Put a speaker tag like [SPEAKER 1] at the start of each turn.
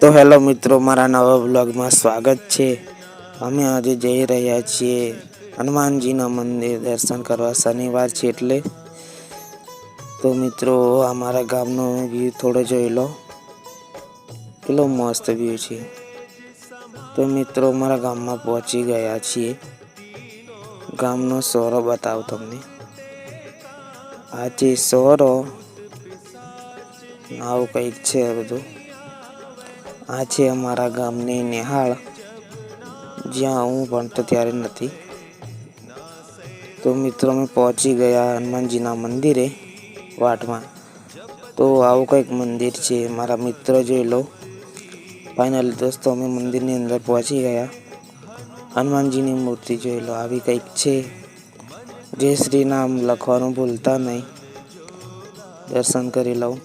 [SPEAKER 1] તો હેલો મિત્રો, મારા નવા બ્લોગમાં સ્વાગત છે. અમે આજે જઈ રહ્યા છીએ હનુમાનજીના મંદિર દર્શન કરવા શનિવાર છે એટલે. તો મિત્રો, અમારા ગામનો વ્યૂ થોડો જોઈ લો. કેટલો મસ્ત વ્યૂ છે. તો મિત્રો, અમારા ગામમાં પહોંચી ગયા છીએ. ગામનો સોરો બતાવું તમને. આ છે સોરો આવું કંઈક છે બધું. આ છે અમારા ગામની નિહાળ. જ્યાં હું ભણતો ત્યારે નથી. તો મિત્રો, અમે પહોંચી ગયા હનુમાનજીના મંદિરે, વાટમાં. તો આવું કંઈક મંદિર છે. મારા મિત્ર જોઈ લો. ફાઇનલ દોસ્તો, અમે મંદિરની અંદર પહોંચી ગયા. હનુમાનજીની મૂર્તિ જોઈ લો. આવી કંઈક છે. જય શ્રી નામ લખવાનું ભૂલતા નહીં. દર્શન કરી લઉં.